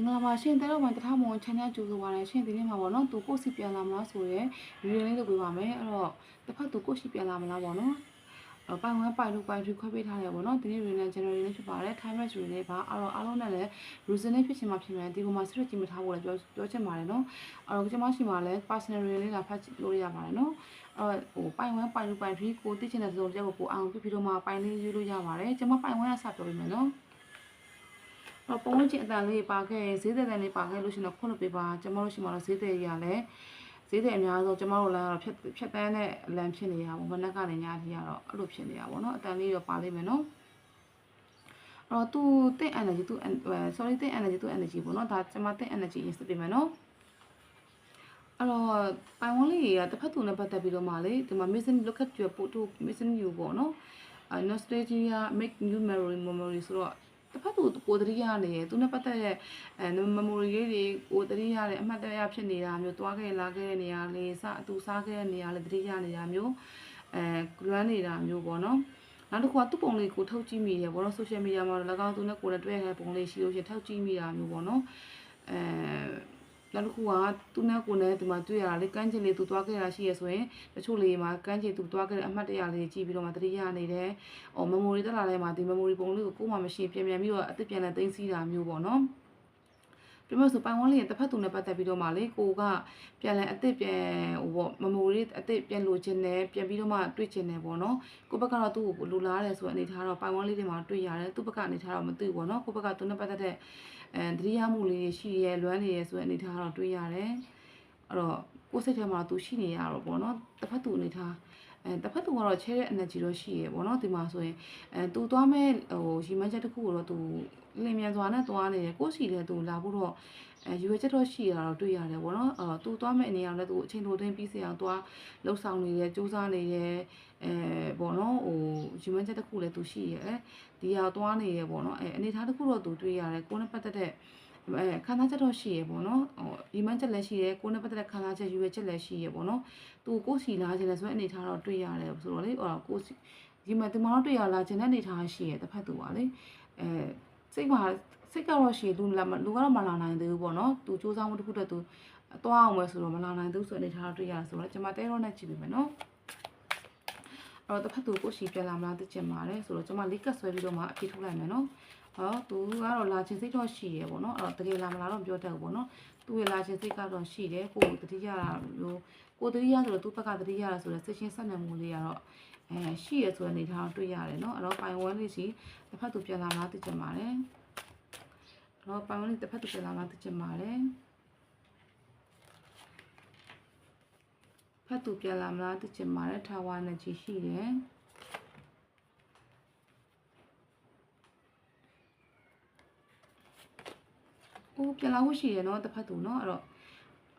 င်္ဂလာပါရှင်တဲတော့ဝန်တထားမွန် channel ကြိုဆိုပါရရှင်ဒီနေ့မှာပေါ့နော်သူကိုယ့်စီပြန်လာမလားဆိုရဲဗီဒီယိုလေးလုပ်ပေးပါမယ်အဲ့တော့တစ်ဖက်သူကိုယ့်စီပြန်လာမလားပေါ့နော်အဲ့ပိုင်ဝမ်ပိုင်လူပိုင်ထူခွဲပေးထားတယ်ပေါ့နော်ဒီနေ့ renal general လေးဖြစ်ပါတယ် time match တွေလေးပါအဲ့တော့အားလုံးနဲ့လည်း reason လေးဖြစ်ချင်မှဖြစ်မယ်ဒီပေါ်မှာ stress ကြီးမထားဖို့လည်းပြောပြောချင်ပါတယ်နော်အဲ့တော့ကျွန်မရှိမှလည်း personal လေးလာဖတ်လို့ရပါတယ်နော်အဲ့ဟိုပိုင်ဝမ်ပိုင်လူပိုင်ထူကိုသိချင်တဲ့စုံတစ်ယောက်ကိုအောင်ပြပြီးတော့မှပိုင်လေးယူလို့ရပါတယ်ကျွန်မပိုင်ဝမ်ကစပြောပေးမယ်နော် တော့ပုံဝင်ချင်းအတန်လေးပါခဲ့ရင်ဈေးတဲ့တန်လေးပါခဲ့လို့ရှိရင်တော့ခွင့်လို့ပေးပါကျမတို့ရှိမှတော့ဈေးတဲ့ကြီးရလဲဈေးတဲ့အများဆုံးကျမတို့လည်းတော့ဖြတ်ဖြတ်တန်းတဲ့အလံဖြစ်နေရပါဘောမနက်ကနေညကြီးရတော့အဲ့လိုဖြစ်နေရပါဘောเนาะအတန်လေးတော့ပါလိမ့်မယ်เนาะအဲ့တော့သူတဲ့ energy သူ sorry တဲ့ energy သူ energy ပေါ့เนาะဒါကျမတဲ့ energy ရေးစပေးမယ်เนาะအဲ့တော့ပိုင်ဝန်းလေးတွေကတစ်ဖက်သူနဲ့ပတ်သက်ပြီးတော့မှလေဒီမှာ missing look at your photo missing you ပေါ့เนาะ nostalgia make new memory memory ဆိုတော့ တစ်ဖက်သူကိုတတိယနေရယ်သူနဲ့ပတ်သက်တဲ့အဲ memory လေးတွေကိုတတိယတဲ့အမှတ်တရဖြစ်နေတာမျိုးတွားခဲ့လာခဲ့တဲ့နေရာလေးစအတူစားခဲ့တဲ့နေရာလေးတတိယနေတာမျိုးအဲ grand နေတာမျိုးပေါ့နော်နောက်တစ်ခုကသူ့ပုံလေးကိုထုတ်ကြည့်မိတယ်ပေါ့နော် social media မှာ၎င်းသူနဲ့ကိုယ်နဲ့တွေ့ရတဲ့ပုံလေးရှိလို့ရှိရင်ထုတ်ကြည့်မိတာမျိုးပေါ့နော်အဲ နောက်တစ်ခုကသူနဲ့ကိုယ်နဲ့ဒီမှာတွေ့ရတာလေကန်းချင်လေးသူတွားခဲ့တာရှိရဆိုရင်တချို့လေးမှာကန်းချင်သူတွားခဲ့တဲ့အမှတ်တရလေးကြည့်ပြီးတော့မှတတိယနေတယ်။အော် memory တက်လာတဲ့မှာဒီ memory ပုံလေးကိုကိုယ်မှမရှိပြန်ပြန်ပြီးတော့အစ်စ်ပြန်လဲသိမ်းစီးတာမျိုးပေါ့နော်။ပြမဆိုပိုင်ဝန်းလေးရဲ့တစ်ဖက်သူနဲ့ပတ်သက်ပြီးတော့မှလေကိုကပြန်လဲအစ်စ်ပြန်ဟိုပေါ့ memory အစ်စ်ပြန်လိုချင်တယ်ပြန်ပြီးတော့မှတွေ့ချင်တယ်ပေါ့နော်။ကိုဘက်ကတော့သူ့ကိုလိုလားတယ်ဆိုတဲ့အနေထားတော့ပိုင်ဝန်းလေးတွေမှာတွေ့ရတယ်သူ့ဘက်ကနေထားတော့မသိဘူးပေါ့နော်။ကိုဘက်ကသူနဲ့ပတ်သက်တဲ့ အဲတတိယမှုလေးတွေရှိရဲလွမ်းနေရဲဆိုတဲ့အနေထားတော့တွေ့ရတယ်။အဲ့တော့ကိုယ်စိတ်ထဲမှာသူရှိနေရတော့ပေါ့နော်။တစ်ဖက်သူအနေထားအဲတစ်ဖက်သူကတော့ချဲတဲ့ energy တော့ရှိရပေါ့နော်ဒီမှာဆိုရင်အဲသူသွားမဲ့ဟိုရီမန်းချက်တစ်ခုကိုတော့သူ လင်မြန်စွာနဲ့သွားနေတယ်ကိုယ့်စီလည်းသူလာဖို့တော့အဲရွေချက်တော့ရှိရတာတော့တွေ့ရတယ်ပေါ့နော်အော်သူသွားမဲ့အနေအောင်လည်းသူအချိန်တိုတွင်းပြီးစီအောင်သွားလှုပ်ဆောင်နေတယ်စူးစမ်းနေတယ်အဲပေါ့နော်ဟိုရီမန်းချက်တစ်ခုလည်းသူရှိရဲဒီဟာသွားနေရပေါ့နော်အဲအနေထားတစ်ခုတော့သူတွေ့ရတယ်ကိုယ်နဲ့ပတ်သက်တဲ့အဲခန္ဓာချက်တော့ရှိရပေါ့နော်ဟိုရီမန်းချက်လည်းရှိရဲကိုယ်နဲ့ပတ်သက်တဲ့ခန္ဓာချက်ရွေချက်လည်းရှိရပေါ့နော်သူကိုယ်စီလာခြင်းလည်းဆိုတဲ့အနေထားတော့တွေ့ရတယ်ဆိုတော့လေဟိုကိုယ်စီဒီမှာဒီမှာတော့တွေ့ရလာခြင်းတဲ့အနေထားရှိရတစ်ဖက်သူပါလေအဲ စိတ်မှာစိတ်ကတော့ရှိလူလာလူကတော့မလာနိုင်သေးဘူးပေါ့နော်သူစူးစမ်းမှုတစ်ခုတည်းသူသွားအောင်ပဲဆိုတော့မလာနိုင်သေးဘူးဆိုတဲ့အနေထားတော့တွေ့ရဆိုတော့ကျွန်မတဲတော့နဲ့ကြည့်ပြီမယ်နော်အဲ့တော့တစ်ဖက်သူကိုရှိပြန်လာမလားသိချင်ပါတယ်ဆိုတော့ကျွန်မလေးကတ်ဆွဲပြီးတော့မှအပြေထုတ်လိုက်မယ်နော်ဟောသူကတော့လာခြင်းစိတ်တော့ရှိရပေါ့နော်အဲ့တော့တကယ်လာမလားတော့ပြောတတ်ဘူးပေါ့နော်သူရဲ့လာခြင်းစိတ်ကတော့ရှိတယ်ကိုယ်တတိယမျိုးကိုယ်တတိယဆိုတော့သူ့ဘက်ကတတိယဆိုတော့စိတ်ချင်းဆက်နွယ်မှုလေးကတော့ အဲရှိရဆိုတဲ့အနေထားကိုတွေ့ရတယ်နော်အဲ့တော့ပိုင်ဝဲလေးစီတစ်ဖက်သူပြန်လာမလားသိချင်ပါတယ်အဲ့တော့ပိုင်ဝဲလေးတစ်ဖက်သူပြန်လာမလားသိချင်ပါတယ်ဖတ်သူပြန်လာမလားသိချင်ပါတယ်ထာဝရနဲ့ကြီးရှိတယ်။အိုးပြန်လာဖို့ရှိတယ်နော်တစ်ဖက်သူနော်အဲ့တော့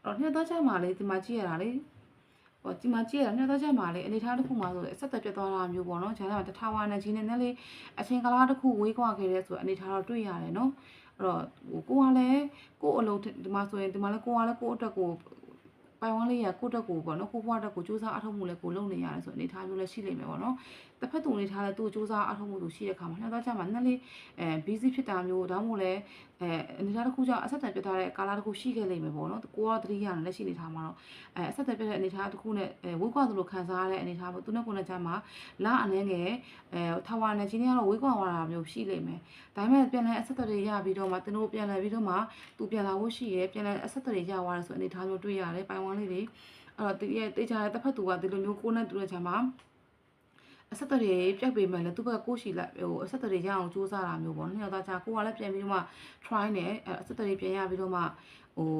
အဲ့တော့နှစ်သားချမှာလေဒီမှာကြည့်ရတာလေ ဟောဒီမှာကြည့်ရတာနှစ်သားချက်မှာလေအနေထားတစ်ခုမှာဆိုအဆက်သက်ပြတ်သွားတာမျိုးပေါ့နော်ဂျာနာမှာတထားဝါနဲ့ကြီးနေနဲ့လေအချင်းကလားတစ်ခုဝေးကွာခဲ့တဲ့ဆိုအနေထားတော့တွေ့ရတယ်နော်အဲ့တော့ဟိုကိုကလည်းကို့အလုပ်ဒီမှာဆိုရင်ဒီမှာလည်းကိုကလည်းကို့အတွက်ကိုပိုင်ဝန်းလေးရကို့တက်ကိုပေါ့နော်ကိုဘွားတက်ကိုစူးစမ်းအထောက်မှုလဲကိုလုံနေရတယ်ဆိုအနေထားမျိုးလည်းရှိလိမ့်မယ်ပေါ့နော်တစ်ဖက်သူအနေထားလဲသူစူးစမ်းအထောက်မှုသူရှိတဲ့ခါမှာနှစ်သားချက်မှာနည်းလေးအဲ busy ဖြစ်တာမျိုးဒါမှမဟုတ်လဲ အဲအနေထားတစ်ခုကြောင့်အဆက်တန်ပြတ်ထားတဲ့ကာလာတစ်ခုရှိခဲ့လိမ့်မယ်ပေါ့နော်ကိုကသတိရနေလက်ရှိအနေထားမှာတော့အဲအဆက်တန်ပြတ်တဲ့အနေထားတစ်ခုနဲ့အဲဝိကွာသလိုခံစားရတဲ့အနေထားပေါ့သူနဲ့ကိုယ်နဲ့ကြားမှာလာအနေငယ်အဲထာဝရနဲ့ချင်းကတော့ဝိကွာသွားတာမျိုးရှိလိမ့်မယ်ဒါပေမဲ့ပြန်လဲအဆက်တတွေရပြီးတော့မှသူတို့ပြန်လဲပြီးတော့မှသူပြန်လာဖို့ရှိရဲပြန်လဲအဆက်တတွေရသွားတယ်ဆိုအနေထားမျိုးတွေ့ရတယ်ပိုင်ဝမ်းလေးတွေအဲ့တော့တကယ်တေချာတဲ့တစ်ဖက်သူကဒီလိုမျိုးကိုယ်နဲ့တူတဲ့ချာမှာ အဆက်အသွယ်တွေပြတ်ပေမဲ့လည်းသူ့ဘက်ကကိုရှိလိုက်ဟိုအဆက်အသွယ်တွေရအောင်စူးစမ်းတာမျိုးပေါ့နှစ်ယောက်သားချာကိုကလည်းပြန်ပြီးတော့မှ try နဲ့အဆက်အသွယ်တွေပြန်ရပြီးတော့မှဟို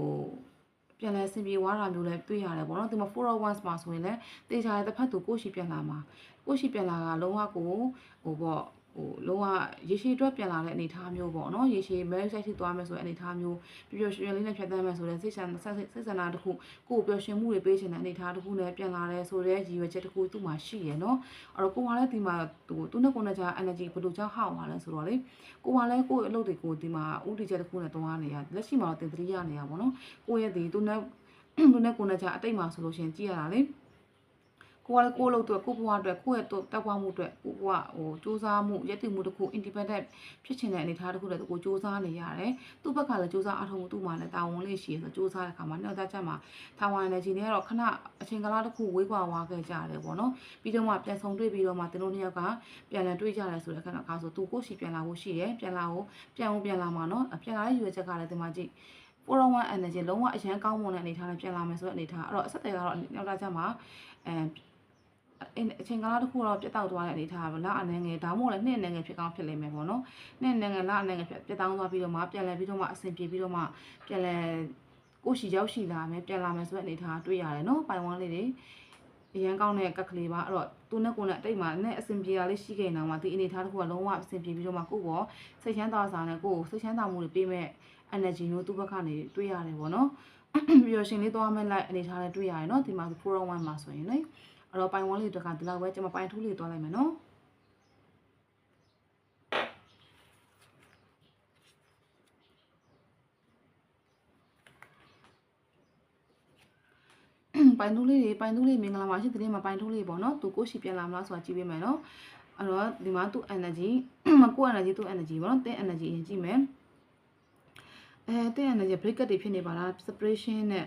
ပြန်လဲအဆင်ပြေသွားတာမျိုးလည်းတွေ့ရတယ်ပေါ့နော်ဒီမှာ401မှာဆိုရင်လည်းတေချာတဲ့တစ်ဖက်သူကိုရှိပြန်လာမှာကိုရှိပြန်လာကလုံးဝကိုဟိုပေါ့ ဟိုလုံးဝရေရှည်အတွက်ပြန်လာတဲ့အနေအထားမျိုးပေါ့နော်ရေရှည် marriage site ထိသွားမယ်ဆိုတဲ့အနေအထားမျိုးပျော်ပျော်ရွှင်ရွှင်လေးနဲ့ဖြတ်သန်းမယ်ဆိုတဲ့စိတ်ဆန္ဒစိတ်ဆန္ဒတစ်ခုကိုယ်ပျော်ရွှင်မှုတွေပေးချင်တဲ့အနေအထားတစ်ခုနဲ့ပြန်လာတယ်ဆိုတဲ့ရည်ရွယ်ချက်တစ်ခုသူ့မှာရှိရယ်နော်အဲ့တော့ကိုကလည်းဒီမှာသူသူနဲ့ကိုနဲ့ကြာ energy ဘယ်လိုကြောင့်ဟောက်သွားလဲဆိုတော့လေကိုကလည်းကိုယ့်အလုပ်တွေကိုဒီမှာဥတီချက်တစ်ခုနဲ့တွားနေရလက်ရှိမှာတော့တင်သတိရနေရပါတော့နော်ကိုယ့်ရဲ့ဒီသူနဲ့သူနဲ့ကိုနဲ့ကြာအတိတ်မှာဆိုလို့ရှိရင်ကြည့်ရတာလေ ကိုကလည်းကိုယ့်လို့အတွက်ကိုယ့်ဘဝအတွက်ကိုယ့်ရဲ့တက်ပွားမှုအတွက်ကိုယ့်ဘဝဟိုစူးစမ်းမှုရည်တည်မှုတစ်ခု independent ဖြစ်ချင်တဲ့အနေအထားတစ်ခုလည်းကိုစူးစမ်းနေရတယ်သူ့ဘက်ကလည်းစူးစမ်းအထောက်မှုသူ့မှာလည်းတာဝန်လေးရှိရဆိုစူးစမ်းတဲ့အခါမှာနောက်သားချက်မှာထာဝရနယ်ကြီးနဲ့ကတော့ခဏအချိန်ကာလတစ်ခုဝေးကွာဝါခဲ့ကြတယ်ပေါ့နော်ပြီးတော့မှပြန်ဆုံတွေ့ပြီးတော့မှသူတို့နှစ်ယောက်ကပြန်လည်တွေ့ကြတယ်ဆိုတဲ့အခါကဆိုသူကိုရှိပြန်လာဖို့ရှိတယ်ပြန်လာဖို့ပြန်ဖို့ပြန်လာမှာနော်ပြန်လာတဲ့ရွေးချက်ကလည်းဒီမှာကြည့်401 energy လုံးဝအရန်ကောင်းမွန်တဲ့အနေအထားနဲ့ပြန်လာမယ်ဆိုတဲ့အနေအထားအဲ့တော့အဆက်တယ်ကတော့နောက်သားချက်မှာအဲ အချိန်ကာလတစ်ခုတော့ပြတ်တောက်သွားတဲ့အနေအထားပဲလအနေငယ်ဒါမှမဟုတ်လည်းနှစ်အနေငယ်ဖြစ်ကောင်းဖြစ်လိမ့်မယ်ပေါ့နော်နှစ်အနေငယ်လအနေငယ်ဖြစ်ပြတ်တောက်သွားပြီးတော့မှပြန်လဲပြီးတော့မှအဆင်ပြေပြီးတော့မှပြန်လဲကိုရှိရောက်ရှိလာမယ်ပြန်လာမယ်ဆိုတဲ့အနေအထားတွေ့ရတယ်နော်ပိုင်ဝမ်းလေးတွေအရန်ကောင်းတဲ့ကက်ကလေးပါအဲ့တော့သူနဲ့ကိုနဲ့အတိတ်မှာနဲ့အဆင်ပြေတာလေးရှိခဲ့နေတော့မှဒီအနေအထားတစ်ခုကလုံးဝအဆင်ပြေပြီးတော့မှကိုယ့်ဘောစိတ်ချမ်းသာစာနဲ့ကိုယ်စိတ်ချမ်းသာမှုတွေပေးမဲ့ energy မျိုးသူ့ဘက်ကနေတွေ့ရတယ်ပေါ့နော်ပြီးတော့ရှင်လေးသွားမဲ့ light အနေထားနဲ့တွေ့ရတယ်နော်ဒီမှာ401မှာဆိုရင်လေ အဲ့တော့ပိုင်ဝန်းလေးတစ်ခါဒီလောက်ပဲကျွန်မပိုင်ထိုးလေးသွားလိုက်မယ်နော်ပိုင်သူလေးတွေပိုင်သူလေးမင်္ဂလာပါရှင်တနေ့မှာပိုင်သူလေးပေါ့နော်သူကိုရှိပြန်လာမလားဆိုတာကြည့်ပေးမယ်နော်အဲ့တော့ဒီမှာသူ energy ကို energy သူ energy ပေါ့နော်တင်း energy ရင်ကြည့်မယ်အဲတင်း energy breakup တွေဖြစ်နေပါလား separation နဲ့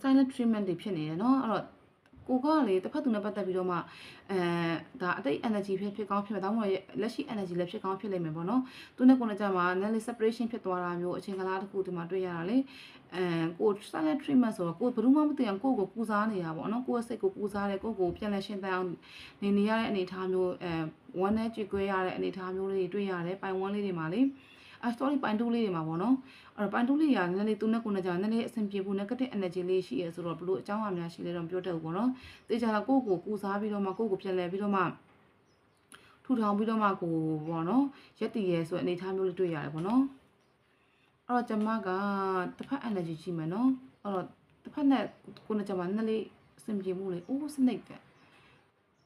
silent treatment တွေဖြစ်နေတယ်နော်အဲ့တော့ ကိုကလေတစ်ဖက်သူနဲ့ပတ်သက်ပြီးတော့မှအဲဒါအတိတ် energy ဖြစ်ဖြစ်ကောင်းဖြစ်မယ်ဒါမှမဟုတ်လက်ရှိ energy လည်းဖြစ်ကောင်းဖြစ်လိမ့်မယ်ပေါ့နော်သူနဲ့ကိုယ်နဲ့ကြမှာ nerve separation ဖြစ်သွားတာမျိုးအချိန်ကလာတစ်ခုဒီမှာတွေ့ရတာလေအဲကို silent treatment ဆိုတော့ကိုဘယ်သူမှမသိအောင်ကိုကိုပူစားနေတာပေါ့နော်ကိုယ့်စိတ်ကိုပူစားတယ်ကိုကိုပြန်လဲရှင်းတန်းအောင်နေနေရတဲ့အနေအထားမျိုးအဲဝမ်းနဲ့ကြွေခွဲရတဲ့အနေအထားမျိုးလေးတွေတွေ့ရတယ်ပိုင်ဝမ်းလေးတွေမှာလေ အဲ story ပိုင်တူးလေးတွေမှာပေါ့နော်အဲ့တော့ပိုင်တူးလေးကနည်းနည်းသူနဲ့ကိုယ်နဲ့ကြာနည်းနည်းအဆင်ပြေဖို့ negative energy လေးရှိရဆိုတော့ဘလို့အကြောင်းအများရှိလဲတော့မပြောတတ်ဘူးပေါ့နော်တေချာလာကိုယ့်ကိုပူစားပြီးတော့မှကိုယ့်ကိုပြန်လဲပြီးတော့မှထူထောင်ပြီးတော့မှကိုပေါ့နော်ရက်တည်ရဲဆိုတဲ့အနေအထားမျိုးလေးတွေ့ရတယ်ပေါ့နော်အဲ့တော့ကျမကတစ်ဖက် energy ရှိမယ်နော်အဲ့တော့တစ်ဖက်နဲ့ကိုယ်နဲ့ကြာမှာနည်းနည်းလေးအဆင်ပြေမှုလေးအိုးစနိတ်တဲ့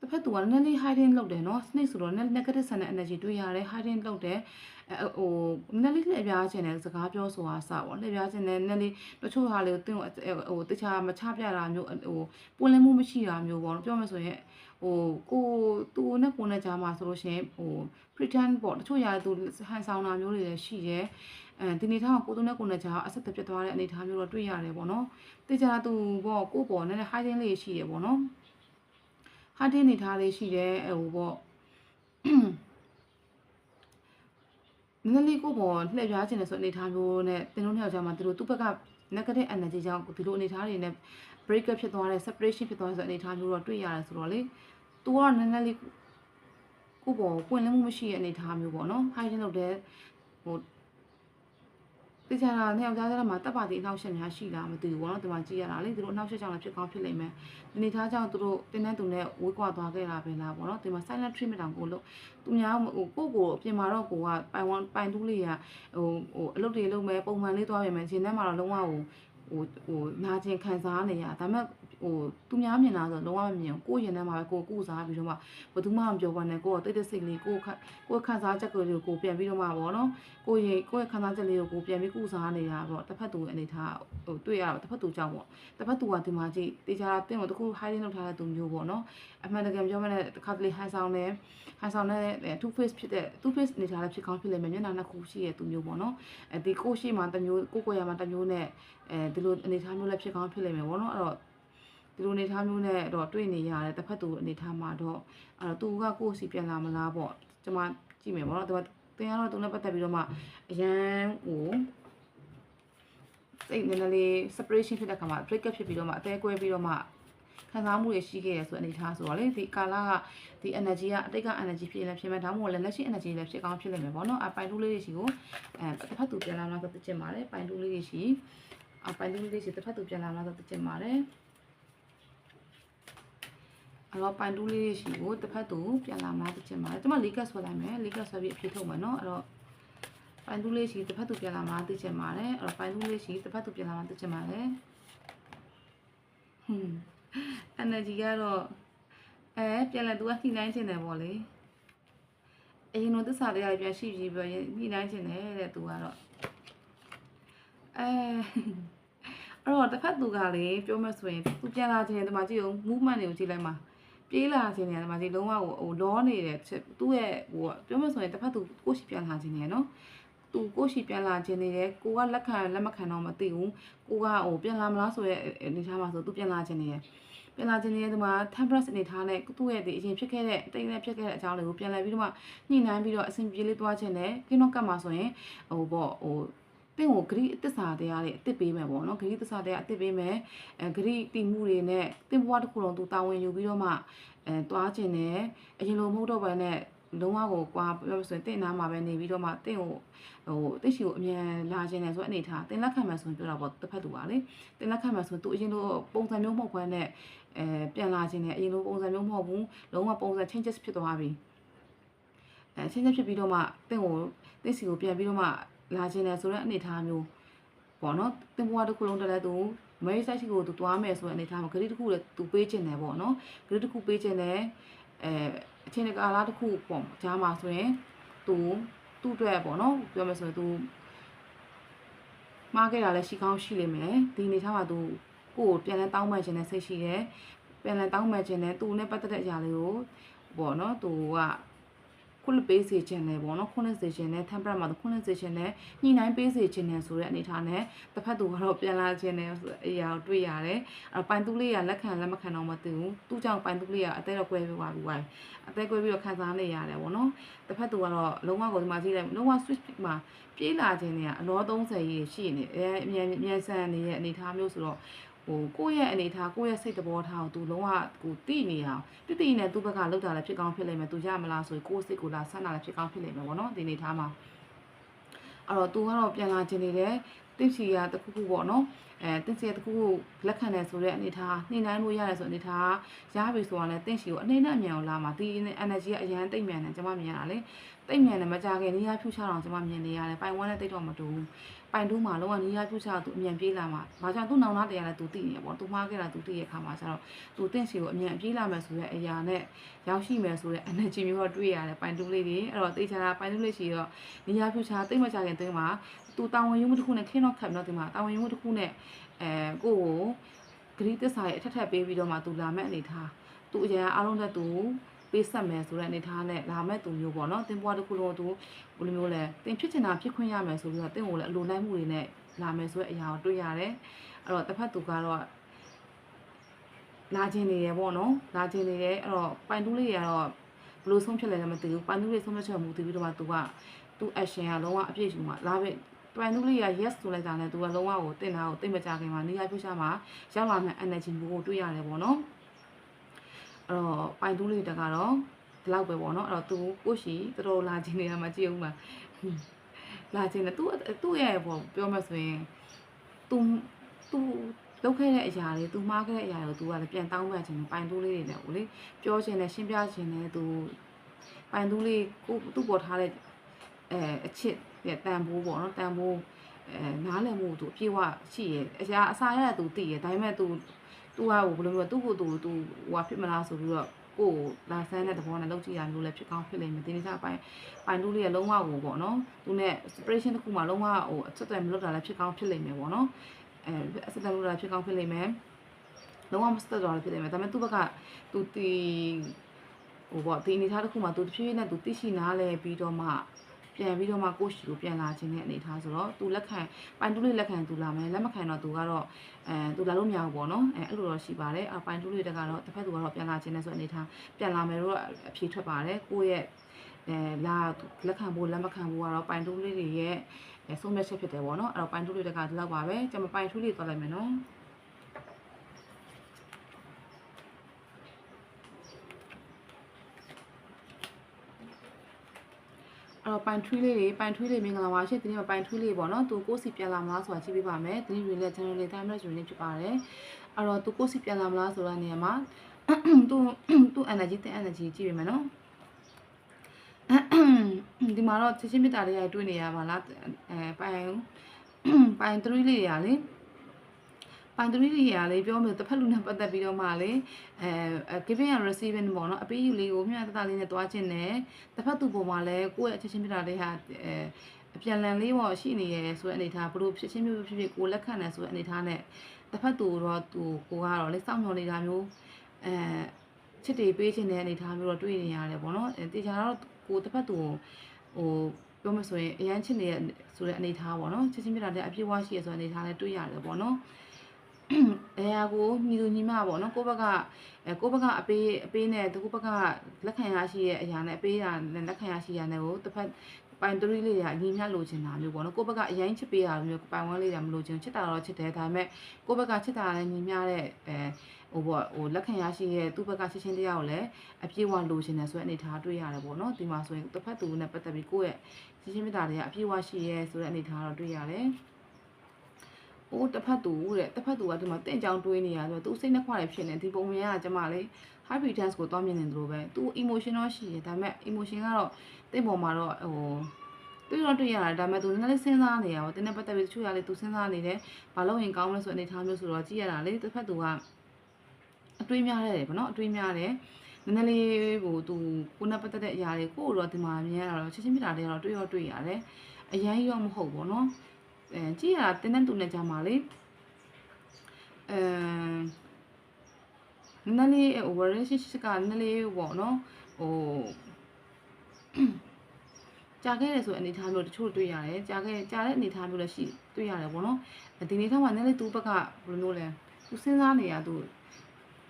တစ်ဖက်သူကနည်းနည်းလေး hiding လုပ်တယ်နော် snake ဆိုတော့ negative ဆန်တဲ့ energy တွေ့ရတယ် hiding လုပ်တယ်အဲ ဟိုနည်းနည်းလှည့်ပြားခြင်းနဲ့စကားပြောဆိုတာစပေါ့လှည့်ပြားခြင်းနဲ့နည်းနည်းတချို့ဟာလေးကိုတင်းဟိုတခြားမချပြတာမျိုးဟိုပွင့်လင်းမှုမရှိတာမျိုးပေါ့နော်ပြောမှဆိုရင်ဟိုကိုသူနဲ့ကိုနဲ့ကြားမှာဆိုလို့ရှိရင်ဟို pretend ပေါ့တချို့ຢာသူဟန်ဆောင်တာမျိုးတွေလည်းရှိရဲအဲဒီနေထားမှာကိုသူနဲ့ကိုနဲ့ကြားအဆက်သက်ပြတ်သွားတဲ့အနေအထားမျိုးတော့တွေ့ရတယ်ပေါ့နော်တေချာသူပေါ့ကိုပေါ့နည်းနည်း hiding လေးရှိရပေါ့နော် hiding နေထားလေးရှိတယ်ဟိုပေါ့ နည်းနည်းလေးကိုပေါ်လှည့်ပြားခြင်းနဲ့ဆိုအနေထားမျိုးနဲ့တင်တို့နှစ်ယောက်ကြားမှာသူတို့သူ့ဘက်က negative energy ကြောင့်ဒီလိုအနေထားတွေနဲ့ break up ဖြစ်သွားတဲ့ separation ဖြစ်သွားတဲ့ဆိုအနေထားမျိုးတော့တွေ့ရတယ်ဆိုတော့လေသူကနည်းနည်းလေးကိုပေါ်ပွင့်လင်းမှုမရှိတဲ့အနေထားမျိုးပေါ့နော် hiding လုပ်တဲ့ဟို တခြားတာနှစ်ယောက်ကြားကြားမှာတပ်ပါတီအနောက်ရှက်များရှိလားမသိဘူးပေါ့နော်ဒီမှာကြည့်ရတာလေသူတို့အနောက်ရှက်ကြောင့်လည်းဖြစ်ကောင်းဖြစ်လိမ့်မယ်ဒီနေသားကြောင့်သူတို့တင်းတဲ့သူနဲ့ဝေးကွာသွားခဲ့တာပဲလားပေါ့နော်ဒီမှာ silent treatment တောင်ကိုလို့သူများဟိုကိုကိုအပြင်မှာတော့ကိုကပိုင်ဝမ်ပိုင်တူးလေးကဟိုဟိုအလုပ်တွေလုပ်မယ်ပုံမှန်လေးသွားပြင်မယ်ရှင်ထဲမှာတော့လုံးဝဟိုဟိုဟိုနာကျင်ခံစားနေရဒါပေမဲ့ ဟိုသူများမြင်လာဆိုလုံးဝမမြင်ကိုရင်ထဲမှာပဲကိုကုစားပြီးတော့မှဘယ်သူမှမပြောပါနဲ့ကိုကတိတ်တိတ်စိတ်လေးကိုခကိုခန်းစားချက်ကိုကိုပြန်ပြီးတော့မှပေါ့နော်ကိုရင်ကိုရဲ့ခန်းစားချက်လေးကိုကိုပြန်ပြီးကုစားနေတာပေါ့တစ်ဖက်သူအနေထားဟိုတွေ့ရတော့တစ်ဖက်သူကြောင့်ပေါ့တစ်ဖက်သူကဒီမှာကြည့်တေချာတင်းကိုတခု hiding လုပ်ထားတဲ့သူမျိုးပေါ့နော်အမှန်တကယ်ပြောမလဲတစ်ခါတလေဟန်ဆောင်နေဟန်ဆောင်တဲ့ two face ဖြစ်တဲ့ two face အနေထားလည်းဖြစ်ကောင်းဖြစ်လိမ့်မယ်မျက်နှာနှစ်ခုရှိတဲ့သူမျိုးပေါ့နော်အဲဒီကိုရှိမှတစ်မျိုးကိုကိုရမှတစ်မျိုးနဲ့အဲဒီလိုအနေထားမျိုးလည်းဖြစ်ကောင်းဖြစ်လိမ့်မယ်ပေါ့နော်အဲ့တော့ ဒီလိုအနေထားမျိုးနဲ့တော့တွေ့နေရတယ်တစ်ဖက်သူအနေထားမှာတော့အဲ့တော့သူကကိုယ့်စီပြန်လာမလားပေါ့ကျွန်မကြည့်မယ်ပေါ့နော်သူကတင်ရတော့သူနဲ့ပတ်သက်ပြီးတော့မှအရန်ဟိုစိတ်နည်းနည်းလေး separation ဖြစ်တဲ့ခါမှာ break up ဖြစ်ပြီးတော့မှအသေးကွဲပြီးတော့မှခံစားမှုတွေရှိခဲ့ရဆိုအနေထားဆိုတော့လေဒီကာလကဒီ energy ကအတိတ်က energy ဖြစ်လည်းဖြစ်မယ်ဒါမှမဟုတ်လည်းလက်ရှိ energy လည်းဖြစ်ကောင်းဖြစ်လိမ့်မယ်ပေါ့နော်အပိုင်တူးလေးတွေရှိကိုအဲတစ်ဖက်သူပြန်လာမှဆိုသိချင်ပါတယ်ပိုင်တူးလေးတွေရှိအပိုင်တူးလေးတွေရှိတစ်ဖက်သူပြန်လာမှဆိုသိချင်ပါတယ် အဲ့တော့ပိုင်တူးလေးတွေရှိကိုတစ်ဖက်သူပြန်လာမှသိချင်ပါတယ်ကျွန်မလေးကတ်ဆွဲလိုက်မယ်လေးကတ်ဆွဲပြီးအဖြေထုတ်မယ်နော်အဲ့တော့ပိုင်တူးလေးရှိတစ်ဖက်သူပြန်လာမှသိချင်ပါတယ်အဲ့တော့ပိုင်တူးလေးရှိတစ်ဖက်သူပြန်လာမှသိချင်ပါတယ်ဟွန်း energy ကတော့အဲပြန်လဲသူကညှိနှိုင်းချင်တယ်ပေါ့လေအရင်တော့သစ္စာတရားပြန်ရှိပြီးပြီးညှိနှိုင်းချင်တယ်တဲ့သူကတော့အဲအဲ့တော့တစ်ဖက်သူကလေပြောမှဆိုရင်သူပြန်လာခြင်းတယ်ဒီမှာကြည့်အောင် movement တွေကိုကြည့်လိုက်မှာ ပြေးလာခြင်းတယ်ဒီမှာကြည့်လုံးဝဟိုလောနေတဲ့သူ့ရဲ့ဟိုပြောမှဆိုရင်တစ်ဖက်သူကိုရှိပြန်လာခြင်းတယ်နော်သူကိုရှိပြန်လာခြင်းနေတယ်ကိုကလက်ခံလက်မခံတော့မသိဘူးကိုကဟိုပြန်လာမလားဆိုရဲအနေထားမှာဆိုသူပြန်လာခြင်းနေတယ်ပြန်လာခြင်းနေဒီမှာ temperance အနေထားနဲ့သူ့ရဲ့ဒီအရင်ဖြစ်ခဲ့တဲ့အတိတ်နဲ့ဖြစ်ခဲ့တဲ့အကြောင်းတွေကိုပြန်လာပြီးတော့မှညှိနှိုင်းပြီးတော့အဆင်ပြေလေးသွားခြင်းနဲ့ကင်းတော့ကတ်မှာဆိုရင်ဟိုပေါ့ဟို တင့်ကိုဂရိအသစ္စာတရားတွေအစ်စ်ပေးမယ်ပေါ့နော်ဂရိသစ္စာတရားအစ်စ်ပေးမယ်အဲဂရိတိမှုတွေနဲ့တင့်ဘဝတစ်ခုလုံးသူတာဝန်ယူပြီးတော့မှအဲသွားခြင်းနဲ့အရင်လိုမဟုတ်တော့ဘဲနဲ့လုံးဝကိုကွာပြောလို့ဆိုရင်တင့်နားမှာပဲနေပြီးတော့မှတင့်ကိုဟိုတင့်ရှိကိုအမြန်လာခြင်းနဲ့ဆိုအနေထားတင်လက်ခံမှဆိုရင်ပြောတာပေါ့တစ်ဖက်သူပါလေတင်လက်ခံမှဆိုရင်သူအရင်လိုပုံစံမျိုးမဟုတ်ဘဲနဲ့အဲပြန်လာခြင်းနဲ့အရင်လိုပုံစံမျိုးမဟုတ်ဘူးလုံးဝပုံစံ changes ဖြစ်သွားပြီအဲ changes ဖြစ်ပြီးတော့မှတင့်ကိုတင့်စီကိုပြန်ပြီးတော့မှ လာခြင်းနဲ့ဆိုတဲ့အနေထားမျိုးပေါ့နော်တင်ဘဝတစ်ခုလုံးတက်လဲသူမဲဆိုင်ရှိကိုသူသွားမယ်ဆိုတဲ့အနေထားမှာဂရိတစ်ခုလည်းသူပေးခြင်းတယ်ပေါ့နော်ဂရိတစ်ခုပေးခြင်းတယ်အဲအချိန်ကာလတစ်ခုပေါ့ဂျားမှာဆိုရင်သူသူ့အတွက်ပေါ့နော်ပြောမယ်ဆိုရင်သူမှားခဲ့တာလည်းရှိကောင်းရှိလိမ့်မယ်ဒီအနေထားမှာသူကိုယ်ကိုပြန်လဲတောင်းပန်ခြင်းနဲ့စိတ်ရှိတယ်ပြန်လဲတောင်းပန်ခြင်းနဲ့သူနဲ့ပတ်သက်တဲ့အရာလေးကိုပေါ့နော်သူက ခုလပေးစေခြင်းနဲ့ပေါ့နော်ခုနစေခြင်းနဲ့ temperate မှာခုနစေခြင်းနဲ့ညှိနှိုင်းပေးစေခြင်းနဲ့ဆိုတဲ့အနေထားနဲ့တစ်ဖက်သူကတော့ပြန်လာခြင်းနဲ့ဆိုတဲ့အရာကိုတွေ့ရတယ်အဲပိုင်သူလေးကလက်ခံလက်မခံတော့မသိဘူးသူ့ကြောင့်ပိုင်သူလေးကအသက်တော့ကွဲပြီးသွားပြီဝိုင်းအသက်ကွဲပြီးတော့ခံစားနေရတယ်ပေါ့နော်တစ်ဖက်သူကတော့လုံးဝကိုဒီမှာကြည့်လိုက်လုံးဝ switch မှာပြေးလာခြင်းတွေကအလော30ရေရှိနေအဲအမြန်အမြန်ဆန်နေတဲ့အနေထားမျိုးဆိုတော့ ဟိုကိုယ့်ရဲ့အနေထားကိုယ့်ရဲ့စိတ်သဘောထားကိုသူလုံးဝကိုတိနေအောင်တိတိနဲ့သူ့ဘက်ကလောက်တာလည်းဖြစ်ကောင်းဖြစ်လိမ့်မယ်သူရမလားဆိုရင်ကိုယ့်စိတ်ကိုလာဆန်းတာလည်းဖြစ်ကောင်းဖြစ်လိမ့်မယ်ပေါ့နော်ဒီအနေထားမှာအဲ့တော့သူကတော့ပြန်လာခြင်းနေတယ်တိစီကတခုခုပေါ့နော်အဲတင်စီကတခုခုလက်ခံတယ်ဆိုတဲ့အနေထားနှိမ့်နိုင်လို့ရတယ်ဆိုအနေထားရပြီဆိုတော့လည်းတင်စီကိုအနေနဲ့အမြန်အောင်လာမှာဒီ energy ကအရန်တိတ်မြန်တယ်ကျွန်မမြင်ရတာလေတိတ်မြန်တယ်မကြခင်နေရဖြူချအောင်ကျွန်မမြင်နေရတယ်ပိုင်ဝမ်းနဲ့တိတ်တော့မတူဘူး ပိုင်တူးမှာလုံးဝနေရဖြူချသူအမြန်ပြေးလာမှာဘာကြောင့်သူ့နောင်နာတရားလဲသူသိနေရပေါ့သူမှားခဲ့တာသူသိရခါမှာကျတော့သူတင်စီကိုအမြန်ပြေးလာမယ်ဆိုတဲ့အရာနဲ့ရောက်ရှိမယ်ဆိုတဲ့ energy မျိုးတော့တွေ့ရတယ်ပိုင်တူးလေးတွေအဲ့တော့တေချာတာပိုင်တူးလေးရှိတော့နေရဖြူချတိတ်မကြခင်တင်းမှာသူတာဝန်ယူမှုတစ်ခုနဲ့ခင်းတော့ခတ်ပြီးတော့ဒီမှာတာဝန်ယူမှုတစ်ခုနဲ့အဲကိုကိုဂရီတစ္ဆာရဲ့အထက်ထပ်ပေးပြီးတော့မှသူလာမဲ့အနေထားသူအရင်အားလုံးတက်သူ ပေးဆက်မယ်ဆိုတဲ့အနေထားနဲ့လာမဲ့သူမျိုးပေါ့နော်တင်ပွားတစ်ခုလုံးသူဘယ်လိုမျိုးလဲတင်ဖြစ်ချင်တာဖြစ်ခွင့်ရမယ်ဆိုပြီးတော့တင်ကိုလည်းအလိုလိုက်မှုတွေနဲ့လာမယ်ဆိုတဲ့အရာကိုတွေ့ရတယ်အဲ့တော့တစ်ဖက်သူကတော့လာခြင်းနေရပေါ့နော်လာခြင်းနေတယ်အဲ့တော့ပိုင်တူးလေးတွေကတော့ဘယ်လိုဆုံးဖြတ်လဲလည်းမသိဘူးပိုင်တူးလေးဆုံးဖြတ်ချက်မူတည်ပြီးတော့မှသူကသူ action ကလုံးဝအပြည့်ယူမှာလာပဲပိုင်တူးလေးက yes ဆိုလိုက်တာနဲ့သူကလုံးဝကိုတင်တာကိုတိတ်မကြခင်မှာနေရာပြချမှာရောက်လာမယ့် energy မျိုးကိုတွေ့ရတယ်ပေါ့နော် အဲ့တော့ပိုင်တူးလေးတက်ကတော့ဒီလောက်ပဲပေါ့နော်အဲ့တော့သူကိုရှိတော်တော်လာခြင်းနေတာမှကြည့်အောင်ပါလာခြင်းနဲ့သူသူ့ရဲ့ပေါ့ပြောမှဆိုရင်သူသူလုပ်ခဲ့တဲ့အရာတွေသူမှားခဲ့တဲ့အရာတွေကိုသူကလည်းပြန်တောင်းပန်ခြင်းနဲ့ပိုင်တူးလေးတွေနဲ့ဟိုလေပြောခြင်းနဲ့ရှင်းပြခြင်းနဲ့သူပိုင်တူးလေးကိုသူ့ပေါ်ထားတဲ့အဲအချစ်ရဲ့တန်ဖိုးပေါ့နော်တန်ဖိုးအဲနားလည်မှုသူအပြည့်ဝရှိရဲ့အရာအစာရတဲ့သူသိရဲ့ဒါပေမဲ့သူ သူကဟိုဘယ်လိုမျိုးသူ့ကိုသူသူဟိုဟာဖြစ်မလားဆိုပြီးတော့ကိုယ်လာဆန်းတဲ့သဘောနဲ့လောက်ကြည့်ရမျိုးလည်းဖြစ်ကောင်းဖြစ်လိမ့်မယ်ဒီနေ့ကျပိုင်ပိုင်တူးလေးကလုံးဝကိုပေါ့နော်သူနဲ့ separation တစ်ခုမှလုံးဝဟိုအချက်အသွယ်မလုပ်တာလည်းဖြစ်ကောင်းဖြစ်လိမ့်မယ်ပေါ့နော်အဲအဆက်အသွယ်မလုပ်တာဖြစ်ကောင်းဖြစ်လိမ့်မယ်လုံးဝမစတက်တော့လည်းဖြစ်လိမ့်မယ်ဒါပေမဲ့သူ့ဘက်ကသူတီဟိုပေါ့ဒီအနေထားတစ်ခုမှသူတဖြည်းဖြည်းနဲ့သူသိရှိနားလဲပြီးတော့မှ ပြန်ပြီးတော့မှကိုရှိကိုပြန်လာခြင်းတဲ့အနေထားဆိုတော့သူလက်ခံပိုင်တူးလေးလက်ခံသူလာမယ်လက်မခံတော့သူကတော့အဲသူလာလို့မရဘူးပေါ့နော်အဲအဲ့လိုတော့ရှိပါတယ်အပိုင်တူးလေးတက်ကတော့တစ်ဖက်သူကတော့ပြန်လာခြင်းနဲ့ဆိုအနေထားပြန်လာမယ်တော့အဖြေထွက်ပါတယ်ကိုယ့်ရဲ့အဲလာလက်ခံဖို့လက်မခံဖို့ကတော့ပိုင်တူးလေးတွေရဲ့အဲဆုံးဖြတ်ချက်ဖြစ်တယ်ပေါ့နော်အဲ့တော့ပိုင်တူးလေးတက်ကဒီလောက်ပါပဲကျွန်မပိုင်ထူးလေးသွားလိုက်မယ်နော် တော့ပိုင်ထွေးလေးတွေပိုင်ထွေးလေးမင်္ဂလာပါရှင်ဒီနေ့မှာပိုင်ထွေးလေးပေါ့နော်သူကိုယ်စီပြန်လာမလားဆိုတာကြည့်ပေးပါမယ်ဒီနေ့ relay channel လေး time lapse လေးဖြစ်ပါတယ်အဲ့တော့သူကိုယ်စီပြန်လာမလားဆိုတာနေရာမှာသူသူ energy တဲ့ energy ကြည့်ပေးမယ်နော်ဒီမှာတော့ချစ်ချင်းမြတ်တာလေးရိုက်တွေ့နေရပါလားအဲပိုင်ပိုင်3လေးတွေရလေ ပိုင်ပိုင်တူလေးတွေကလေပြောမယ်တစ်ဖက်လူနဲ့ပတ်သက်ပြီးတော့မှလေအဲ giving and receiving ပေါ့နော်အပေးယူလေးကိုမျှတတလေးနဲ့တွားခြင်းနဲ့တစ်ဖက်သူပေါ်မှာလည်းကိုယ့်ရဲ့အချက်ချင်းပြတာလေးဟာအဲအပြန်လန်လေးပေါ့ရှိနေရဲဆိုတဲ့အနေထားဘလို့ဖြစ်ချင်းမျိုးဖြစ်ဖြစ်ကိုလက်ခံတယ်ဆိုတဲ့အနေထားနဲ့တစ်ဖက်သူတော့သူကိုကတော့လေစောင့်မျှော်နေတာမျိုးအဲချစ်တေပေးခြင်းတဲ့အနေထားမျိုးတော့တွေ့နေရတယ်ပေါ့နော်တေချာတော့ကိုတစ်ဖက်သူဟိုပြောမဆိုရင်အရန်ချစ်နေတဲ့ဆိုတဲ့အနေထားပေါ့နော်ချစ်ချင်းပြတာတဲ့အပြည့်အဝရှိရဆိုတဲ့အနေထားလည်းတွေ့ရတယ်ပေါ့နော် အဲဟာကိုညီလူညီမပေါ့နော်ကိုယ့်ဘက်ကအဲကိုယ့်ဘက်ကအပေးအပေးနဲ့သူကိုယ့်ဘက်ကလက်ခံရရှိရဲ့အရာနဲ့အပေးတာနဲ့လက်ခံရရှိရနဲ့ကိုတစ်ဖက်ပိုင်တရီလေးတွေကအညီမျှလိုချင်တာမျိုးပေါ့နော်ကိုယ့်ဘက်ကအရင်ချစ်ပေးတာမျိုးပိုင်ဝမ်းလေးတွေမလိုချင်ချစ်တာတော့ချစ်တယ်ဒါပေမဲ့ကိုယ့်ဘက်ကချစ်တာလည်းညီမျှတဲ့အဲဟိုပေါ့ဟိုလက်ခံရရှိရဲ့သူ့ဘက်ကချစ်ချင်းတရားကိုလည်းအပြည့်အဝလိုချင်တယ်ဆိုတဲ့အနေထားတွေ့ရတယ်ပေါ့နော်ဒီမှာဆိုရင်တစ်ဖက်သူနဲ့ပတ်သက်ပြီးကိုယ့်ရဲ့ချစ်ချင်းမေတ္တာတွေကအပြည့်အဝရှိရဲ့ဆိုတဲ့အနေထားတော့တွေ့ရတယ် ဟိုတစ်ဖက်သူတဲ့တစ်ဖက်သူကဒီမှာတင့်ကြောင်တွေးနေရဆိုတော့သူစိတ်နှက်ခွာနေဖြစ်နေဒီပုံမြင်ကကျမလေး high pretense ကိုသွားမြင်နေတယ်လို့ပဲသူ emotion တော့ရှိတယ်ဒါပေမဲ့ emotion ကတော့တင့်ပေါ်မှာတော့ဟိုတွေ့တော့တွေ့ရတာဒါပေမဲ့သူနည်းနည်းစဉ်းစားနေရပါတင်းနဲ့ပတ်သက်ပြီးတချို့ရလေသူစဉ်းစားနေတယ်ဘာလို့ရင်ကောင်းလဲဆိုအနေထားမျိုးဆိုတော့ကြည့်ရတာလေတစ်ဖက်သူကအတွေးများတယ်ဗောနော်အတွေးများတယ်နည်းနည်းလေးဟိုသူကိုနဲ့ပတ်သက်တဲ့အရာတွေကိုတော့ဒီမှာမြင်ရတာတော့ချက်ချင်းပြတာတွေတော့တွေ့ရောတွေ့ရတယ်အရင်ရောမဟုတ်ဘောနော် အဲကြည့်ရတာတင်းတင်းတူနေကြမှာလေအဲနည်းနည်းလေး relationship ကနည်းနည်းလေးပေါ့နော်ဟိုကြာခဲ့တယ်ဆိုအနေထားမျိုးတချို့တွေ့ရတယ်ကြာခဲ့ကြာတဲ့အနေထားမျိုးလည်းရှိတွေ့ရတယ်ပေါ့နော်ဒီနေထားမှာနည်းနည်းသူ့ဘက်ကဘယ်လိုမျိုးလဲသူစဉ်းစားနေရသူ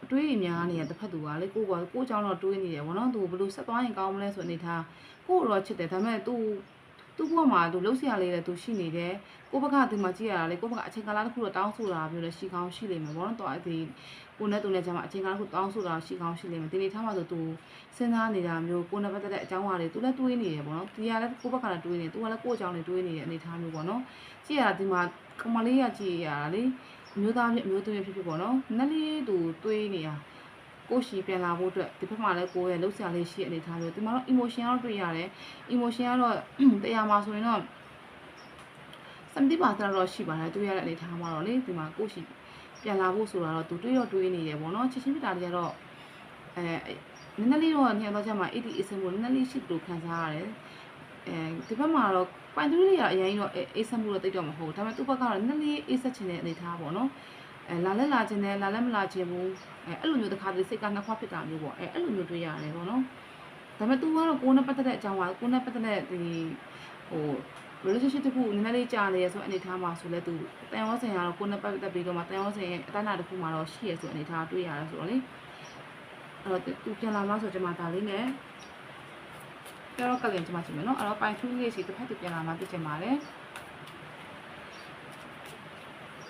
အတွေးအများနေတဲ့တစ်ဖက်သူကလေကိုကကိုအကြောင်းတော့တွေးနေတယ်ပေါ့နော်သူဘယ်လိုဆက်သွားရင်ကောင်းမလဲဆိုအနေထားကိုတော့ချစ်တယ်ဒါပေမဲ့သူ သူ့ဘဝမှာသူလှုပ်ရှားလေးလည်းသူရှိနေတယ်ကိုယ့်ဘက်ကဒီမှာကြည့်ရတာလေကိုယ့်ဘက်ကအချိန်ကာလတစ်ခုတော့တောင်းဆိုတာမျိုးလည်းရှိကောင်းရှိလိမ့်မယ်ဘောနော်တော့ဒီကိုနဲ့သူနဲ့ကြာမှာအချိန်ကာလတစ်ခုတောင်းဆိုတာရှိကောင်းရှိလိမ့်မယ်ဒီနေ့ထားမှာဆိုသူစဉ်းစားနေတာမျိုးကိုနဲ့ပတ်သက်တဲ့အကြောင်းအရာတွေသူလည်းတွေးနေတယ်ဘောနော်ဒီကလည်းကိုယ့်ဘက်ကလည်းတွေးနေသူကလည်းကိုယ့်အကြောင်းတွေတွေးနေတဲ့အနေထားမျိုးပေါ့နော်ကြည့်ရတာဒီမှာကမလေးရကြည့်ရတာလေအမျိုးသားဖြစ်အမျိုးသမီးဖြစ်ဖြစ်ပေါ့နော်နည်းလေးသူတွေးနေတာ ကိုရှိပြန်လာဖို့အတွက်ဒီဘက်မှာလည်းကိုယ့်ရဲ့လှုပ်ရှားလေးရှိတဲ့အနေထားမျိုးဒီမှာတော့ emotion တော့တွေ့ရတယ် emotion ကတော့တရားမှာဆိုရင်တော့70%တော့ရှိပါတယ်တွေ့ရတဲ့အနေထားမှာတော့လေဒီမှာကိုရှိပြန်လာဖို့ဆိုတာတော့သူတွေးတော့တွေးနေတယ်ပေါ့နော်ချက်ချင်းပြတာတွေကတော့အဲနည်းနည်းလေးတော့ညံတော့ချက်မှာ 80 80မို့နည်းနည်းလေးရှိသူခံစားရတယ်အဲဒီဘက်မှာတော့ပိုင်တူးလေးကအရင်တော့အေးဆက်မှုတော့တိတ်တော့မဟုတ်ဘူးဒါပေမဲ့သူ့ဘက်ကတော့နည်းနည်းလေးအေးဆက်ချင်တဲ့အနေထားပေါ့နော် အဲလာလက်လာခြင်းနဲ့လာလက်မလာခြင်းဘူးအဲအဲ့လိုမျိုးတစ်ခါတည်းစိတ်ကနှစ်ခွဖြစ်တာမျိုးပေါ့အဲအဲ့လိုမျိုးတွေ့ရတယ်ပေါ့နော်ဒါပေမဲ့ तू ကတော့ကိုယ်နဲ့ပတ်သက်တဲ့အကြောင်းပါကိုယ်နဲ့ပတ်သက်တဲ့ဒီဟို relationship တစ်ခုနည်းနည်းလေးကြာနေရဆိုအနေထားမှာဆိုလဲ तू တန်ရောစင်ရတော့ကိုယ်နဲ့ပတ်သက်ပြီးတော့မှတန်ရောစင်ရဲ့အတန်းနာတစ်ခုမှာတော့ရှိရဆိုအနေထားတွေ့ရတယ်ဆိုတော့လေအဲ့တော့ तू ပြန်လာမှဆိုကျွန်မဒါလေးနဲ့ကြောတော့ကလင်ကျွန်မရှိမယ်နော်အဲ့တော့ပိုင်ထူးလေးစီတစ်ဖက်သူပြန်လာမှသိချင်ပါတယ်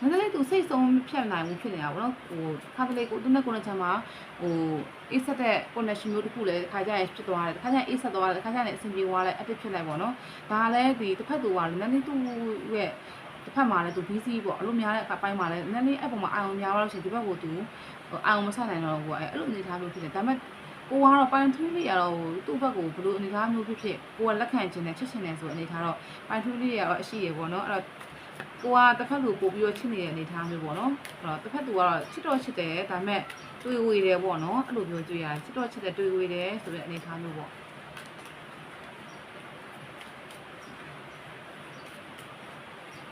နည်းနည်းလေးသူစိတ်ဆုံးဖြတ်နိုင်မှုဖြစ်နေတာပေါ့နော်ဟိုခါတလေကိုသူနဲ့ကိုနဲ့ချမ်းမှာဟိုအေးဆက်တဲ့ connection မျိုးတစ်ခုလည်းခါကြရင်ဖြစ်သွားတယ်ခါကြရင်အေးဆက်သွားတယ်ခါကြရင်အဆင်ပြေသွားတယ် active ဖြစ်လိုက်ပေါ့နော်ဒါလည်းဒီတစ်ဖက်သူကလည်းနည်းနည်းသူ့ရဲ့တစ်ဖက်မှာလည်းသူ busy ပေါ့အလိုများတဲ့အပိုင်းမှာလည်းနည်းနည်းအဲ့ပုံမှာအာရုံများတော့ရှင်ဒီဘက်ကိုသူအာရုံမဆက်နိုင်တော့ဘူးပေါ့အဲ့လိုအနေထားမျိုးဖြစ်တယ်ဒါပေမဲ့ကိုကတော့ပိုင်ထူးလေးရတော့သူ့ဘက်ကိုဘယ်လိုအနေထားမျိုးဖြစ်ဖြစ်ကိုကလက်ခံခြင်းနဲ့ချစ်ခြင်းနဲ့ဆိုအနေထားတော့ပိုင်ထူးလေးရတော့အရှိရပေါ့နော်အဲ့တော့ ကိုကတစ်ဖက်လူပို့ပြီးတော့ချစ်နေတဲ့အနေထားမျိုးပေါ့နော်အဲ့တော့တစ်ဖက်သူကတော့ချစ်တော့ချစ်တယ်ဒါပေမဲ့တွေးဝေတယ်ပေါ့နော်အဲ့လိုမျိုးကြွေးရတယ်ချစ်တော့ချစ်တယ်တွေးဝေတယ်ဆိုတဲ့အနေထားမျိုးပေါ့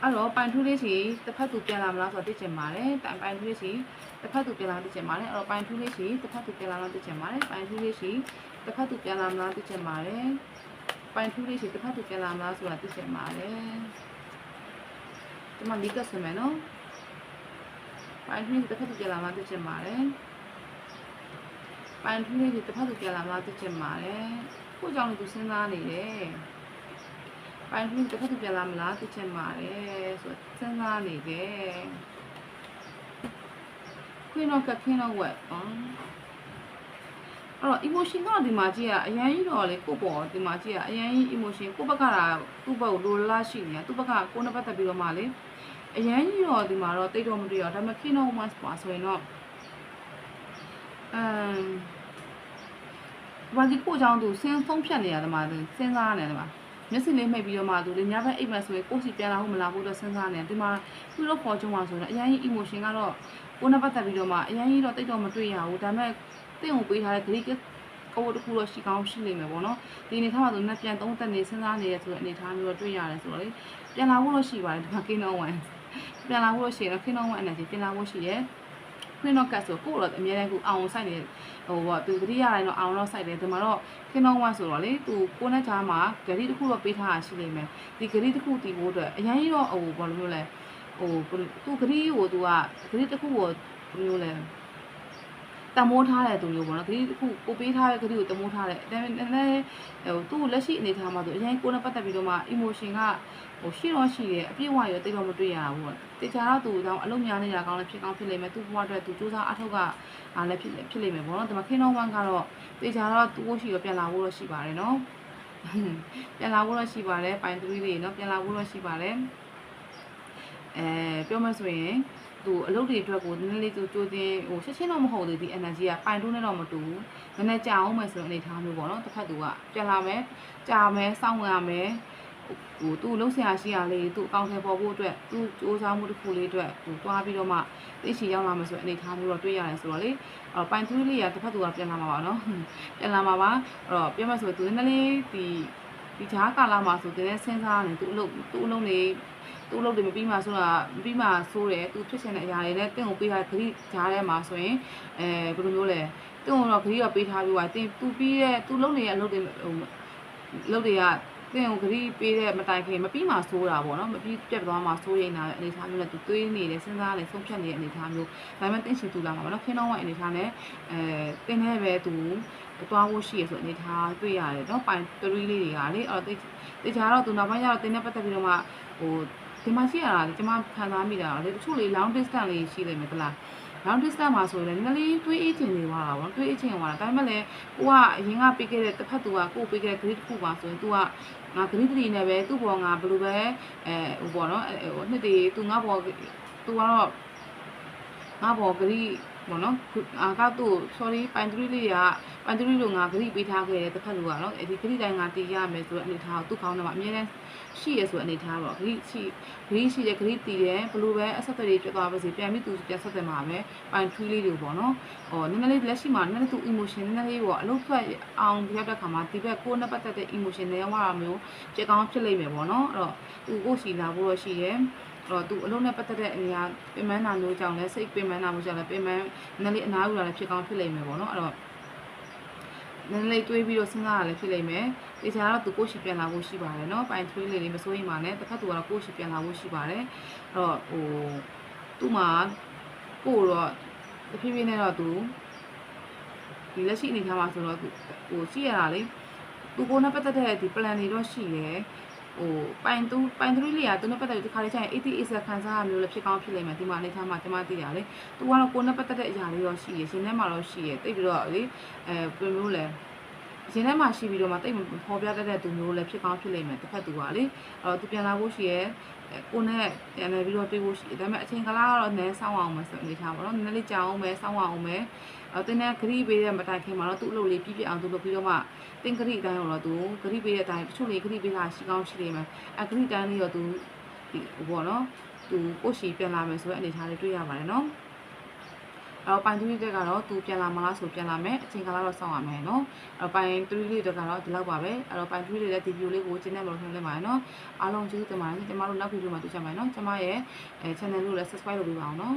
အဲ့တော့ပိုင်ထူးလေးစီတစ်ဖက်သူပြန်လာမလားဆိုတော့သိချင်ပါတယ်တိုင်ပိုင်ထူးလေးစီတစ်ဖက်သူပြန်လာသိချင်ပါတယ်အဲ့တော့ပိုင်ထူးလေးစီတစ်ဖက်သူပြန်လာမလားသိချင်ပါတယ်ပိုင်ထူးလေးစီတစ်ဖက်သူပြန်လာမလားသိချင်ပါတယ်ပိုင်ထူးလေးစီတစ်ဖက်သူပြန်လာမလားဆိုတာသိချင်ပါတယ် ဒီမှာမိကဆမယ်နော်ပိုင်ထူးလေးတစ်ဖက်သူပြန်လာမလားသိချင်ပါတယ်ပိုင်ထူးလေးတစ်ဖက်သူပြန်လာမလားသိချင်ပါတယ်ကိုကြောင့်သူစဉ်းစားနေတယ်ပိုင်ထူးတစ်ဖက်သူပြန်လာမလားသိချင်ပါတယ်ဆိုစဉ်းစားနေတယ် Queen of Cup Queen of What อ๋อ အဲ့တော့ emotion ကဒီမှာကြည့်ရအရင်ကြီးတော့လေကိုယ့်ပေါ်ဒီမှာကြည့်ရအရင်ကြီး emotion ကိုယ့်ဘက်ကတာသူ့ဘက်ကိုလိုလားရှိနေတာသူ့ဘက်ကကိုယ်နဲ့ပတ်သက်ပြီးတော့မှလေအရင်ကြီးတော့ဒီမှာတော့တိတ်တော့မတွေ့ရဒါပေမဲ့ King of Wands ပါဆိုရင်တော့အမ်ဘာဒီကိုကြောင့်သူစဉ်းဆုံးဖြတ်နေရတယ်မှာစဉ်းစားနေတယ်မှာမျက်စိလေးမှိတ်ပြီးတော့မှသူလေညဘက်အိပ်မှဆိုရင်ကိုယ့်စီပြန်လာဖို့မလာဖို့တော့စဉ်းစားနေတယ်ဒီမှာသူတို့ပေါ်ကြုံမှာဆိုတော့အရင်ကြီး emotion ကတော့ကိုယ်နဲ့ပတ်သက်ပြီးတော့မှအရင်ကြီးတော့တိတ်တော့မတွေ့ရဘူးဒါပေမဲ့ တင့်ကိုပေးထားတဲ့ Greek ကိုယ်တခုတော့ရှိကောင်းရှိနေမယ်ပေါ့နော်ဒီအနေထားမှာဆိုရင်ပြန်သုံးသက်နေစဉ်းစားနေရဆိုတဲ့အနေထားမျိုးတော့တွေ့ရတယ်ဆိုတော့လေပြန်လာဖို့တော့ရှိပါတယ်ဒီမှာ Kingdom 1ပြန်လာဖို့လို့ရှိရင်တော့ Kingdom 1အနေနဲ့ပြန်လာဖို့ရှိရဲ့ခင်းတော့ကတ်ဆိုကိုတော့အများကြီးကိုအောင်ဆိုင်နေဟိုပေါ့သူတတိယတိုင်းတော့အောင်တော့ဆိုင်တယ်ဒီမှာတော့ခင်းတော့1ဆိုတော့လေသူကိုနဲ့ကြားမှာဂရီတစ်ခုတော့ပေးထားတာရှိနေမယ်ဒီဂရီတစ်ခုတည်ဖို့အတွက်အရင်ကြီးတော့ဟိုဘာလို့မျိုးလဲဟိုသူဂရီကိုသူကဂရီတစ်ခုကိုဘယ်လိုလဲ တမိုးထားတဲ့သူမျိုးပေါ့နော်ဂရီတစ်ခုကိုပေးထားတဲ့ဂရီကိုတမိုးထားတယ်ဒါပေမဲ့လည်းဟိုသူ့လက်ရှိအနေထားမှာဆိုအရင်ကိုနဲ့ပတ်သက်ပြီးတော့မှ emotion ကဟိုရှိတော့ရှိတယ်အပြည့်အဝရောတိတ်တော့မတွေ့ရဘူးပေါ့တေချာတော့သူတော့အလုံးများနေတာကောင်းလည်းဖြစ်ကောင်းဖြစ်လိမ့်မယ်သူ့ဘဝအတွက်သူစူးစမ်းအထောက်ကအားလည်းဖြစ်ဖြစ်လိမ့်မယ်ပေါ့နော်ဒါပေမဲ့ခင်းတော့ဝမ်ကတော့တေချာတော့သူ့ကိုရှိတော့ပြန်လာဖို့တော့ရှိပါတယ်နော်ပြန်လာဖို့တော့ရှိပါတယ်ပိုင်3လေးနော်ပြန်လာဖို့တော့ရှိပါတယ်အဲပြောမှဆိုရင် သူအလုပ်တွေအတွက်ကိုနည်းနည်းလေးသူကြိုးတင်ဟိုချက်ချင်းတော့မဟုတ်သေးဒီ energy ကပိုင်တိုးနဲ့တော့မတူဘူးနည်းနည်းကြာအောင်မယ်ဆိုတဲ့အနေအထားမျိုးပေါ့နော်တစ်ဖက်သူကပြန်လာမယ်ကြာမယ်စောင့်ဝင်ရမယ်ဟိုသူ့လုံးဆရာရှိရလေးသူ့အကောင့်ထဲပေါ်ဖို့အတွက်သူ့စူးစမ်းမှုတစ်ခုလေးအတွက်သူတွားပြီးတော့မှသိချီရောက်လာမယ်ဆိုတဲ့အနေအထားမျိုးတော့တွေ့ရတယ်ဆိုတော့လေအဲ့ပိုင်သူလေးကတစ်ဖက်သူကပြန်လာမှာပါနော်ပြန်လာမှာပါအဲ့တော့ပြောမှဆိုသူနည်းနည်းလေးဒီဒီဈာကာလမှာဆိုတဲ့စဉ်းစားနေသူ့အလုပ်သူ့အလုပ်နေ သူ့အလုပ်တွေမပြီးမှဆိုတာမပြီးမှဆိုးတယ်သူဖြစ်ချင်တဲ့အရာတွေလည်းတင့်ကိုပေးထားခရီးဈာထဲမှာဆိုရင်အဲဘယ်လိုမျိုးလဲတင့်ကိုတော့ခရီးတော့ပေးထားပြီးွားတင်သူပြီးတဲ့သူလုပ်နေတဲ့အလုပ်တွေဟိုအလုပ်တွေကတင့်ကိုခရီးပေးတဲ့မတိုင်ခင်မပြီးမှဆိုးတာပေါ့နော်မပြီးပြတ်သွားမှဆိုးရင်တာအနေထားမျိုးနဲ့သူတွေးနေတယ်စဉ်းစားနေဆုံးဖြတ်နေတဲ့အနေထားမျိုးဒါပေမဲ့တင့်ချီသူလာမှာပေါ့နော်ခင်းတော့ဝအနေထားနဲ့အဲတင်နေပဲသူသွားဖို့ရှိရဆိုအနေထားတွေ့ရတယ်နော်ပိုင်3လေးတွေကလေအဲ့တော့တေချာတော့သူနောက်ပိုင်းကျတော့တင်းနဲ့ပတ်သက်ပြီးတော့မှဟို ဒီမှာရှိရတာလေကျွန်မခံစားမိတာလေတချို့လေ long distance လေးရှိနေမယ်သလား long distance မှာဆိုရင်လည်းနည်းနည်းလေးတွေးအေးချင်နေသွားတာပေါ့တွေးအေးချင်သွားတာဒါပေမဲ့လည်းကိုကအရင်ကပေးခဲ့တဲ့တစ်ဖက်သူကကိုပေးခဲ့တဲ့ grade တစ်ခုပါဆိုရင် तू ကငါ grade 3နဲ့ပဲသူ့ဘောငါဘယ်လိုပဲအဲဟိုပေါ့နော်ဟိုနှစ်တည်း तू ငါဘော तू ကတော့ငါဘော grade ပေါ့နော်အာကသူ့ sorry ပိုင်3လေးကပိုင်3လို့ငါ grade ပေးထားခဲ့တဲ့တစ်ဖက်လူကနော်ဒီ grade တိုင်းငါတည်ရမယ်ဆိုတဲ့အနေထားကိုသူ့ခေါင်းထဲမှာအမြဲတမ်းရှိရဆိုတဲ့အနေထားပေါ့ grade ရှိ grade ရှိတဲ့ grade တည်တယ်ဘလို့ပဲအဆက်အသွယ်တွေပြတ်သွားပါစေပြန်ပြီးသူပြန်ဆက်တယ်မှာပဲပိုင်3လေးတွေပေါ့နော်ဟောနည်းနည်းလေးလက်ရှိမှာနည်းနည်းသူ emotion နည်းနည်းလေးပေါ့အလုပ်ထွက်အောင်ပြောတဲ့ခါမှာဒီဘက်ကိုယ်နဲ့ပတ်သက်တဲ့ emotion တွေဝါမျိုးကြေကောင်းဖြစ်လိမ့်မယ်ပေါ့နော်အဲ့တော့သူကိုရှိလာဖို့တော့ရှိတယ် တော့သူအလုံးနဲ့ပတ်သက်တဲ့အရာပင်မနာမျိုးကြောင့်လဲစိတ်ပင်မနာမျိုးကြောင့်လဲပင်မနည်းလေးအနားယူတာလည်းဖြစ်ကောင်းဖြစ်လိမ့်မယ်ပေါ့နော်အဲ့တော့နည်းလေးတွေးပြီးတော့စဉ်းစားရလည်းဖြစ်လိမ့်မယ်။ဒီချာတော့သူကိုရှိပြန်လာဖို့ရှိပါတယ်နော်။ပိုင်ထွေးလေးလေးမစိုးရင်ပါနဲ့။တစ်ခါသူကတော့ကိုရှိပြန်လာဖို့ရှိပါတယ်။အဲ့တော့ဟိုသူ့မှာကိုတော့တဖြည်းဖြည်းနဲ့တော့သူဒီလက်ရှိအနေထားမှာဆိုတော့သူဟိုရှိရတာလေ။သူကိုနဲ့ပတ်သက်တဲ့ဒီ plan တွေတော့ရှိတယ်။ ဟိုပိုင်သူပိုင်သူလေးကသူနဲ့ပတ်သက်တဲ့ဒီခါလေးကျရင်88ခံစားရမျိုးလည်းဖြစ်ကောင်းဖြစ်လိမ့်မယ်ဒီမှာအနေထားမှာကျွန်မသိရတယ်။သူကတော့ကိုနဲ့ပတ်သက်တဲ့အရာလေးတော့ရှိရရှင်ထဲမှာတော့ရှိရတိတ်ပြီးတော့လေအဲဘယ်မျိုးလဲရင်ထဲမှာရှိပြီးတော့မှတိတ်ပေါ်ပြတတ်တဲ့သူမျိုးလည်းဖြစ်ကောင်းဖြစ်လိမ့်မယ်တစ်ဖက်သူကလေအဲ့တော့သူပြန်လာဖို့ရှိရဲကိုနဲ့ပြန်လာပြီးတော့တွေ့ဖို့ရှိတယ်ဒါပေမဲ့အချိန်ကလာကတော့နည်းဆောင်းအောင်မယ်ဆိုအနေထားပါတော့နည်းနည်းလေးကြာအောင်မယ်ဆောင်းအောင်မယ် အဲ့တင်းနဲ့ဂရိပေးတဲ့မတိုင်ခင်မှာတော့သူ့အလုပ်လေးပြည့်ပြည့်အောင်သူလုပ်ပြီးတော့မှတင်းဂရိအတိုင်းတော့သူဂရိပေးတဲ့အတိုင်းတချို့လေးဂရိပေးတာရှိကောင်းရှိနေမယ်အဲ့ဂရိတိုင်းလေးတော့သူဒီဟိုပေါ့နော်သူကိုရှိပြန်လာမယ်ဆိုတဲ့အနေထားလေးတွေ့ရပါတယ်နော်အဲ့တော့ပိုင်3လေးတက်ကတော့သူပြန်လာမလားဆိုပြန်လာမယ်အချိန်ကာလတော့စောင့်ရမယ်နော်အဲ့တော့ပိုင်3လေးတက်ကတော့ဒီလောက်ပါပဲအဲ့တော့ပိုင်3လေးလည်းဒီဗီဒီယိုလေးကိုကျင်းနေမလို့ထင်လိုက်ပါတယ်နော်အားလုံးကျေးဇူးတင်ပါတယ်ကျမတို့နောက်ဗီဒီယိုမှာတွေ့ကြမယ်နော်ကျမရဲ့အဲ channel ကိုလည်း subscribe လုပ်ပေးပါအောင်နော်